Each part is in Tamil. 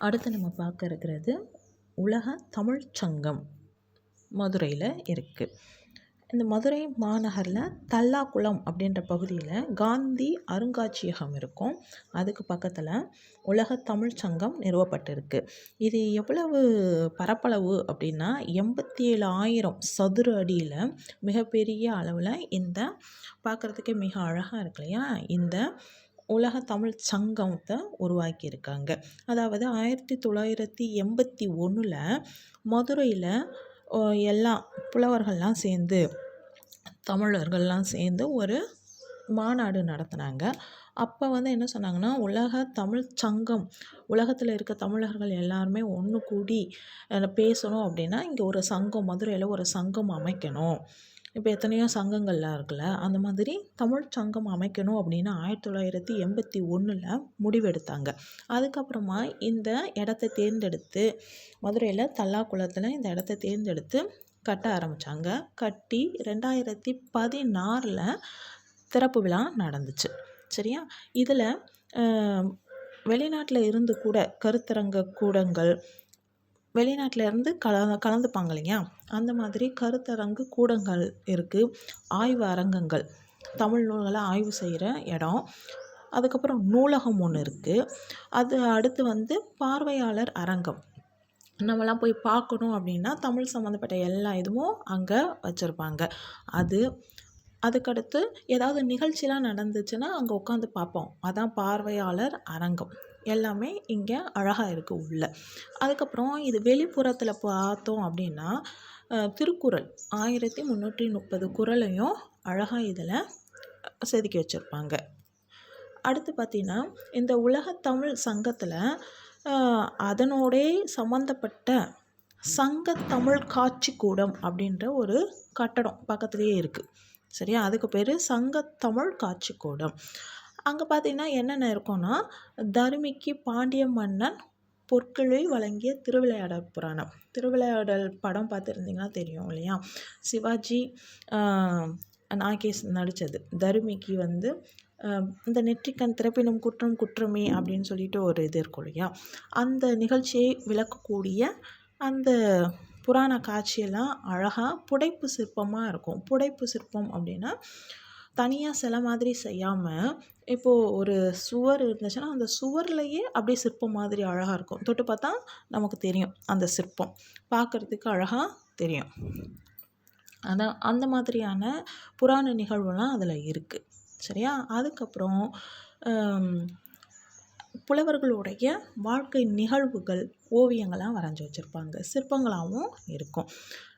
அடுத்து நம்ம பார்க்க இருக்கிறது உலக தமிழ் சங்கம் மதுரையில் இருக்குது இந்த மதுரை மாநகரில் தல்லாக்குளம் அப்படின்ற பகுதியில் காந்தி அருங்காட்சியகம் இருக்கும். அதுக்கு பக்கத்தில் உலக தமிழ் சங்கம் நிறுவப்பட்டிருக்கு. இது எவ்வளவு பரப்பளவு அப்படின்னா எண்பத்தி ஏழு ஆயிரம் சதுர அடியில் மிகப்பெரிய அளவில் இந்த பார்க்குறதுக்கே மிக அழகாக இருக்கு இல்லையா? இந்த உலக தமிழ் சங்கத்தை உருவாக்கியிருக்காங்க. அதாவது ஆயிரத்தி தொள்ளாயிரத்தி எண்பத்தி ஒன்றில் மதுரையில் எல்லா புலவர்கள்லாம் சேர்ந்து தமிழர்கள்லாம் சேர்ந்து ஒரு மாநாடு நடத்தினாங்க. அப்போ வந்து என்ன சொன்னாங்கன்னா உலக தமிழ் சங்கம் உலகத்தில் இருக்க தமிழர்கள் எல்லாருமே ஒன்று கூடி பேசணும் அப்படின்னா இங்கே ஒரு சங்கம் மதுரையில் ஒரு சங்கம் அமைக்கணும். இப்போ எத்தனையோ சங்கங்கள்லாம் இருக்குல்ல அந்த மாதிரி தமிழ் சங்கம் அமைக்கணும் அப்படின்னு ஆயிரத்தி தொள்ளாயிரத்தி எண்பத்தி ஒன்றில் முடிவெடுத்தாங்க. அதுக்கப்புறமா இந்த இடத்த தேர்ந்தெடுத்து மதுரையில் தல்லாக்குளத்தில் இந்த இடத்த தேர்ந்தெடுத்து கட்ட ஆரம்பித்தாங்க கட்டி ரெண்டாயிரத்தி பதினாறில் திறப்பு விழா நடந்துச்சு. சரியா? இதில் வெளிநாட்டில் இருந்து கூட கருத்தரங்க கூடங்கள் வெளிநாட்டில் இருந்து கல கலந்துப்பாங்க இல்லையா? அந்த மாதிரி கருத்தரங்கு கூடங்கள் இருக்குது ஆய்வு அரங்கங்கள். தமிழ் நூல்களை ஆய்வு செய்கிற இடம். அதுக்கப்புறம் நூலகம் ஒன்று இருக்குது அது அடுத்து வந்து பார்வையாளர் அரங்கம். நம்மலாம் போய் பார்க்கணும் அப்படின்னா தமிழ் சம்மந்தப்பட்ட எல்லா இதுவும் அங்கே வச்சுருப்பாங்க. அது அதுக்கடுத்து ஏதாவது நிகழ்ச்சிலாம் நடந்துச்சுன்னா அங்கே உட்காந்து பார்ப்போம். அதான் பார்வையாளர் அரங்கம். எல்லாமே இங்கே அழகாக இருக்குது உள்ள. அதுக்கப்புறம் இது வெளிப்புறத்தில் பார்த்தோம் அப்படின்னா திருக்குறள். ஆயிரத்தி முந்நூற்றி முப்பது குறளையும் அழகாக இதில் செதுக்கி வச்சுருப்பாங்க. அடுத்து பார்த்திங்கன்னா இந்த உலகத்தமிழ் சங்கத்தில் அதனோடே சம்மந்தப்பட்ட சங்கத்தமிழ் காட்சி கூடம் அப்படின்ற ஒரு கட்டடம் பக்கத்துலேயே இருக்குது சரியா? அதுக்கு பேர் சங்கத்தமிழ் காட்சி கூடம். அங்கே பார்த்தீங்கன்னா என்னென்ன இருக்கும்னா தருமிக்கு பாண்டிய மன்னன் பொற்களை வழங்கிய திருவிளையாடல் புராணம். திருவிளையாடல் படம் பார்த்துருந்தீங்கன்னா தெரியும் இல்லையா? சிவாஜி நாகேஷ் நடித்தது தருமிக்கு வந்து இந்த நெற்றிக்கண் திறப்பினும் குற்றம் குற்றமே அப்படின்னு சொல்லிட்டு ஒரு இது இருக்கும் இல்லையா? அந்த நிகழ்ச்சியை விளக்கக்கூடிய அந்த புராண காட்சியெல்லாம் அழகாக புடைப்பு சிற்பமாக இருக்கும். புடைப்பு சிற்பம் அப்படின்னா தனியாக சில மாதிரி செய்யாமல் இப்போது ஒரு சுவர் இருந்துச்சுன்னா அந்த சுவர்லையே அப்படியே சிற்பம் மாதிரி அழகாக இருக்கும். தொட்டு பார்த்தா நமக்கு தெரியும் அந்த சிற்பம். பார்க்குறதுக்கு அழகாக தெரியும். அதான் அந்த மாதிரியான புராண நிகழ்வுலாம் அதில் இருக்குது சரியா? அதுக்கப்புறம் புலவர்களுடைய வாழ்க்கை நிகழ்வுகள் ஓவியங்களாக வரைஞ்சி வச்சுருப்பாங்க. சிற்பங்களாகவும் இருக்கும்.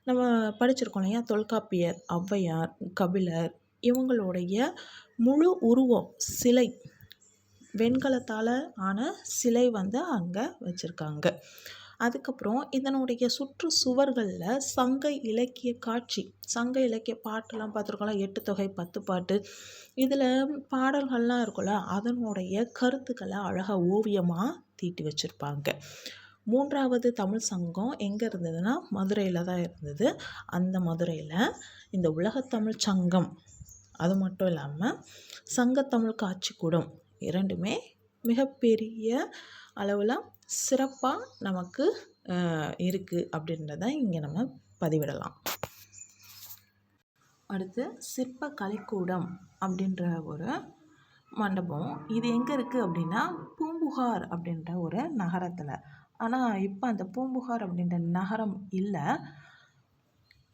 நம்ம படிச்சிருக்கோம் இல்லையா? தொல்காப்பியர் ஔவையார் கபிலர் இவங்களுடைய முழு உருவம் சிலை. வெண்கலத்தால் ஆன சிலை வந்து அங்கே வச்சுருக்காங்க. அதுக்கப்புறம் இதனுடைய சுற்று சுவர்களில் சங்க இலக்கிய காட்சி. சங்க இலக்கிய பாட்டெல்லாம் பார்த்துருக்கோம்ல எட்டு தொகை பத்து பாட்டு. இதில் பாடல்கள்லாம் இருக்கும்ல அதனுடைய கருத்துக்களை அழகாக ஓவியமாக தீட்டி வச்சுருப்பாங்க. மூன்றாவது தமிழ் சங்கம் எங்கே இருந்ததுன்னா மதுரையில் தான் இருந்தது. அந்த மதுரையில் இந்த உலகத்தமிழ் சங்கம் அது மட்டும் இல்லாமல் சங்கத்தமிழ் காட்சி கூடம் இரண்டுமே மிகப்பெரிய அளவில் சிறப்பாக நமக்கு இருக்குது அப்படின்றத இங்கே நம்ம பதிவிடலாம். அடுத்து சிற்ப கலைக்கூடம் அப்படின்ற ஒரு மண்டபம். இது எங்கே இருக்குது அப்படின்னா பூம்புகார் அப்படின்ற ஒரு நகரத்தில். ஆனால் இப்போ அந்த பூம்புகார் அப்படின்ற நகரம் இல்லை.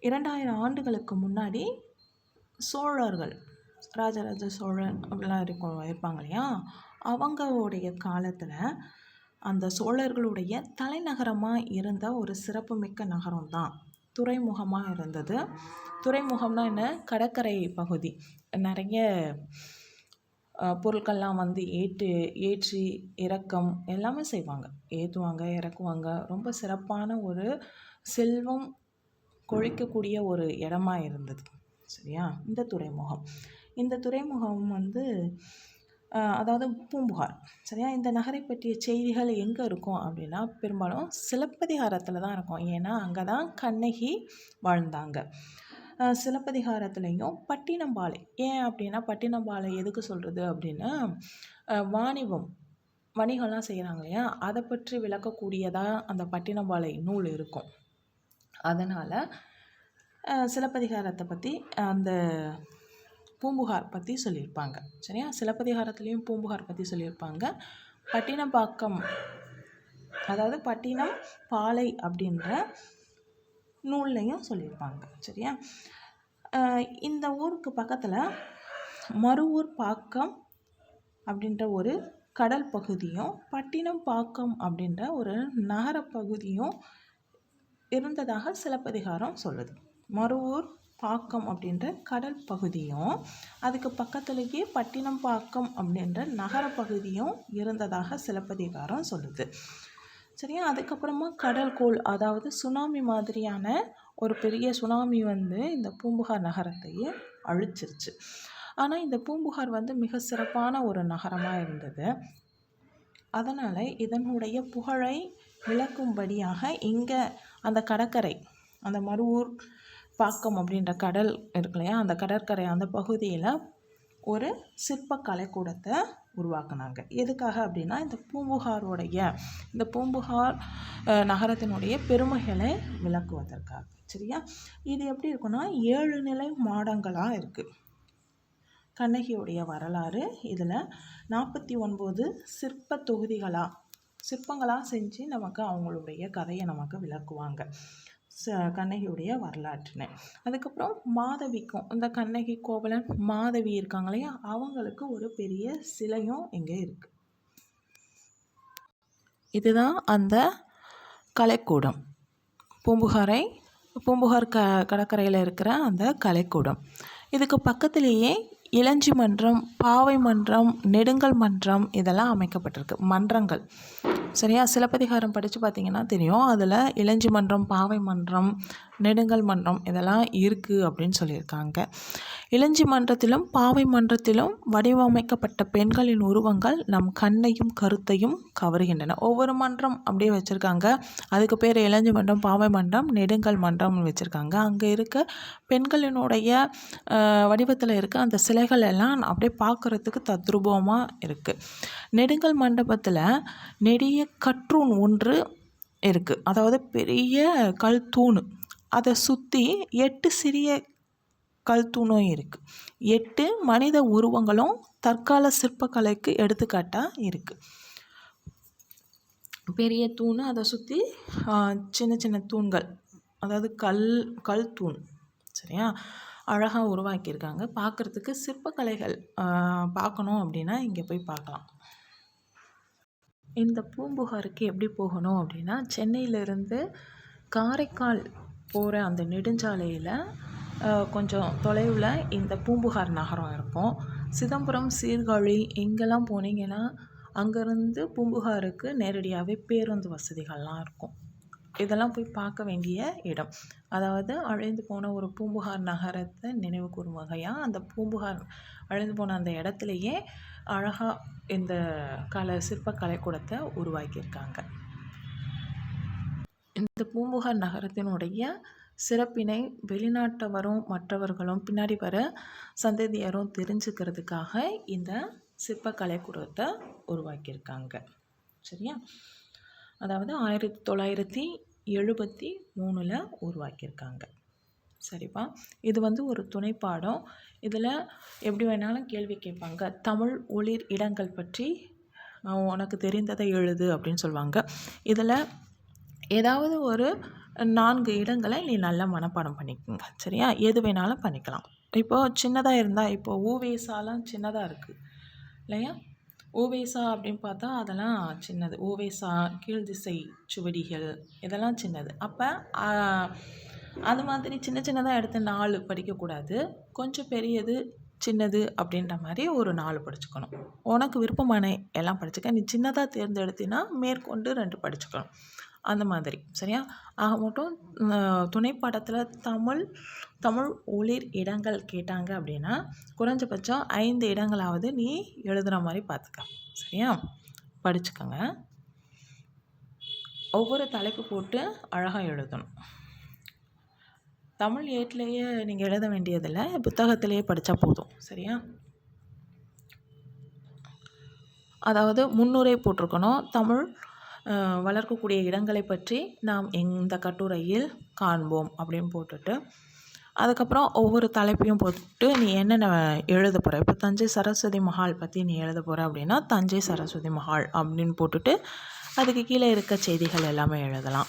இரண்டாயிரம் ஆண்டுகளுக்கு முன்னாடி சோழர்கள் ராஜராஜ சோழன் அப்படிலாம் இருக்கும் இருப்பாங்க இல்லையா? அவங்களுடைய காலத்தில் அந்த சோழர்களுடைய தலைநகரமாக இருந்த ஒரு சிறப்புமிக்க நகரம் தான் துறைமுகமாக இருந்தது. துறைமுகம்னா என்ன? கடற்கரை பகுதி. நிறைய பொருட்கள்லாம் வந்து ஏற்று ஏற்றி இறக்கம் எல்லாமே செய்வாங்க. ஏற்றுவாங்க இறக்குவாங்க. ரொம்ப சிறப்பான ஒரு செல்வம் கொழிக்கக்கூடிய ஒரு இடமா இருந்தது. சரியா? இந்த துறைமுகம். இந்த துறைமுகம் வந்து அதாவது பூம்புகார் சரியா? இந்த நகரை பற்றிய செய்திகள் எங்கே இருக்கும் அப்படின்னா பெரும்பாலும் சிலப்பதிகாரத்தில் தான் இருக்கும். ஏன்னா அங்கே தான் கண்ணகி வாழ்ந்தாங்க. சிலப்பதிகாரத்துலேயும் பட்டினம்பாலை. ஏன் அப்படின்னா பட்டினம்பாலை எதுக்கு சொல்கிறது அப்படின்னா வாணிபம் வணிகம்லாம் செய்கிறாங்க இல்லையா? அதை பற்றி விளக்கக்கூடியதாக அந்த பட்டினம்பாலை நூல் இருக்கும். அதனால் சிலப்பதிகாரத்தை பற்றி அந்த பூம்புகார் பற்றி சொல்லியிருப்பாங்க. சரியா? சிலப்பதிகாரத்துலேயும் பூம்புகார் பற்றி சொல்லியிருப்பாங்க. பட்டினப்பாக்கம் அதாவது பட்டினம் பாலை அப்படின்ற நூல்லையும் சொல்லியிருப்பாங்க. சரியா? இந்த ஊருக்கு பக்கத்தில் மறுவூர் பாக்கம் அப்படின்ற ஒரு கடல் பகுதியும் பட்டினம் பாக்கம் அப்படின்ற ஒரு நகர பகுதியும் இருந்ததாக சிலப்பதிகாரம் சொல்லுது. மறுவூர் பாக்கம் அப்படின்ற கடல் பகுதியும் அதுக்கு பக்கத்துலேயே பட்டினம் பாக்கம் அப்படின்ற நகர பகுதியும் இருந்ததாக சிலப்பதிகாரம் சொல்லுது. சரியா? அதுக்கப்புறமா கடல் கோள் அதாவது சுனாமி மாதிரியான ஒரு பெரிய சுனாமி வந்து இந்த பூம்புகார் நகரத்தையே அழிச்சிருச்சு. ஆனால் இந்த பூம்புகார் வந்து மிக சிறப்பான ஒரு நகரமாக இருந்தது. அதனால் இதனுடைய புகழை விளக்கும்படியாக இங்கே அந்த கடற்கரை அந்த மருவூர் பாக்கம் அப்படின்ற கடல் இருக்கு இல்லையா அந்த கடற்கரை அந்த பகுதியில் ஒரு சிற்ப கலைக்கூடத்தை உருவாக்குனாங்க. எதுக்காக அப்படின்னா இந்த பூம்புகாரோடைய இந்த பூம்புகார் நகரத்தினுடைய பெருமைகளை விளக்குவதற்காக. சரியா? இது எப்படி இருக்குன்னா ஏழு நிலை மாடங்களாக இருக்குது கண்ணகியுடைய வரலாறு இதில் நாற்பத்தி ஒன்பது சிற்ப தொகுதிகளாக சிற்பங்களாக செஞ்சு நமக்கு அவங்களுடைய கதையை நமக்கு விளக்குவாங்க. கண்ணகியுடைய வரலாற்றுன்னு. அதுக்கப்புறம் மாதவிக்கும். இந்த கண்ணகி கோவலன் மாதவி இருக்காங்க இல்லையா? அவங்களுக்கு ஒரு பெரிய சிலையும் இங்கே இருக்குது இதுதான் அந்த கலைக்கூடம். பூம்புகாரை பூம்புகார் க கடற்கரையில் இருக்கிற அந்த கலைக்கூடம். இதுக்கு பக்கத்துலேயே இளஞ்சி மன்றம் பாவை மன்றம் நெடுங்கல் மன்றம் இதெல்லாம் அமைக்கப்பட்டிருக்கு. மன்றங்கள். சரியா? சிலப்பதிகாரம் படித்து பார்த்தீங்கன்னா தெரியும். அதில் இளஞ்சி மன்றம் பாவை மன்றம் நெடுங்கல் மன்றம் இதெல்லாம் இருக்குது அப்படின்னு சொல்லியிருக்காங்க. இளஞ்சி மன்றத்திலும் பாவை மன்றத்திலும் வடிவமைக்கப்பட்ட பெண்களின் உருவங்கள் நம் கண்ணையும் கருத்தையும் கவருகின்றன. ஒவ்வொரு மன்றம் அப்படியே வச்சுருக்காங்க. அதுக்கு பேர் இளஞ்சி மன்றம் பாவை மன்றம் நெடுங்கல் மன்றம்னு வச்சுருக்காங்க. அங்கே இருக்க பெண்களினுடைய வடிவத்தில் இருக்க அந்த சிலைகள் எல்லாம் அப்படியே பார்க்குறதுக்கு தத்ரூபமாக இருக்குது நெடுங்கல் மண்டபத்தில் நெடிய கற்றூன் ஒன்று இருக்குது அதாவது பெரிய கல் தூண். அதை சுற்றி எட்டு சிறிய கல் தூணும் இருக்குது எட்டு மனித உருவங்களும் தற்கால சிற்பக்கலைக்கு எடுத்துக்காட்டாக இருக்குது பெரிய தூண் அதை சுற்றி சின்ன சின்ன தூண்கள். அதாவது கல் கல் தூண். சரியா? அழகாக உருவாக்கியிருக்காங்க. பார்க்குறதுக்கு சிற்பக்கலைகள் பார்க்கணும் அப்படின்னா இங்கே போய் பார்க்கலாம். இந்த பூம்புகாருக்கு எப்படி போகணும் அப்படின்னா சென்னையிலேருந்து காரைக்கால் போகிற அந்த நெடுஞ்சாலையில் கொஞ்சம் தொலைவில் இந்த பூம்புகார் நகரம் இருக்கும். சிதம்பரம் சீர்காழி இங்கெல்லாம் போனீங்கன்னா அங்கேருந்து பூம்புகாருக்கு நேரடியாகவே பேருந்து வசதிகள்லாம் இருக்கும். இதெல்லாம் போய் பார்க்க வேண்டிய இடம். அதாவது அழிந்து போன ஒரு பூம்புகார் நகரத்தை நினைவு கூறும் வகையாக அந்த பூம்புகார் அழிந்து போன அந்த இடத்துலையே அழகாக இந்த கலை சிற்பக்கலை கூடத்தை உருவாக்கியிருக்காங்க. இந்த பூம்புகார் நகரத்தினுடைய சிறப்பினை வெளிநாட்டவரும் மற்றவர்களும் பின்னாடி வர சந்ததியரும் தெரிஞ்சுக்கிறதுக்காக இந்த சிற்பக்கலைக்கூடத்தை உருவாக்கியிருக்காங்க. சரியா? அதாவது ஆயிரத்தி தொள்ளாயிரத்தி எழுபத்தி மூணில் உருவாக்கியிருக்காங்க. சரிப்பா? இது வந்து ஒரு துணைப்பாடம். இதில் எப்படி வேணாலும் கேள்வி கேட்பாங்க. தமிழ் ஒளிர் இடங்கள் பற்றி உனக்கு தெரிந்ததை எழுது அப்படின்னு சொல்லுவாங்க. இதில் ஏதாவது ஒரு நான்கு இடங்களை நீ நல்லா மனப்பாடம் பண்ணிக்கோங்க. சரியா? எது வேணாலும் பண்ணிக்கலாம். இப்போது சின்னதாக இருந்தால் இப்போது ஊவேசாலாம் சின்னதாக இருக்குது இல்லையா? ஓவேசா அப்படின்னு பார்த்தா அதெல்லாம் சின்னது. ஓவேசா கீழ் திசை சுவடிகள் இதெல்லாம் சின்னது. அப்போ அது மாதிரி சின்ன சின்னதாக எடுத்து நாலு படிக்கக்கூடாது. கொஞ்சம் பெரியது சின்னது அப்படின்ற மாதிரி ஒரு நாலு படிச்சுக்கணும். உனக்கு விருப்பமான எல்லாம் படிச்சுக்க. நீ சின்னதாக தேர்ந்தெடுத்தினா மேற்கொண்டு ரெண்டு படிச்சுக்கணும் அந்த மாதிரி சரியா? ஆக மட்டும் துணை பாடத்தில் தமிழ் தமிழ் ஒளிர் இடங்கள் கேட்டாங்க அப்படின்னா குறைஞ்சபட்சம் ஐந்து இடங்களாவது நீ எழுதுகிற மாதிரி பார்த்துக்க சரியா? படிச்சுக்கோங்க. ஒவ்வொரு தலைப்பு போட்டு அழகாக எழுதணும். தமிழ் ஏட்லேயே நீங்கள் எழுத வேண்டியதில்லை புத்தகத்திலேயே படித்தா போதும் சரியா? அதாவது முன்னுரை போட்டிருக்கணும் தமிழ் வளர்க்கக்கூடிய இடங்களை பற்றி நாம் இந்த கட்டுரையில் காண்போம் அப்படின்னு போட்டுட்டு அதுக்கப்புறம் ஒவ்வொரு தலைப்பையும் போட்டு நீ என்னென்ன எழுத போகிற இப்போ தஞ்சை சரஸ்வதி மஹால் பற்றி நீ எழுத போகிற அப்படின்னா தஞ்சை சரஸ்வதி மஹால் அப்படின்னு போட்டுட்டு அதுக்கு கீழே இருக்க செய்திகள் எல்லாமே எழுதலாம்.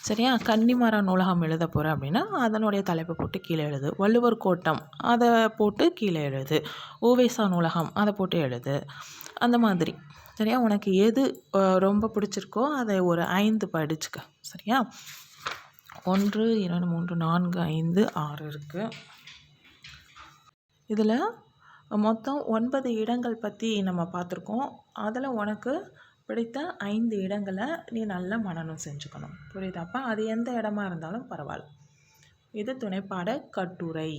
சரியா? கன்னிமர நூலகம் எழுத போகிற அப்படின்னா அதனுடைய தலைப்பை போட்டு கீழே எழுது. வள்ளுவர் கோட்டம் அதை போட்டு கீழே எழுது. ஓவேசா நூலகம் அதை போட்டு எழுது. அந்த மாதிரி. சரியா உனக்கு எது ரொம்ப பிடிச்சிருக்கோ அதை ஒரு ஐந்து படிச்சுக்க. சரியா? ஒன்று இரண்டு மூன்று நான்கு ஐந்து ஆறு இருக்குது இதில் மொத்தம் ஒன்பது இடங்கள் பற்றி நம்ம பார்த்துருக்கோம். அதில் உனக்கு பிடித்த ஐந்து இடங்களை நீ நல்லா மனநம் செஞ்சுக்கணும். புரியுதாப்பா அது எந்த இடமா இருந்தாலும் பரவாயில்ல. இது துணைப்பாட கட்டுரை.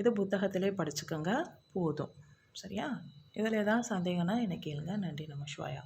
இது புத்தகத்திலே படிச்சுக்கோங்க. போதும். சரியா? இதில் ஏதாவது சந்தேகம்னா என்னை கேளுங்க. நன்றி. நம சிவாயா.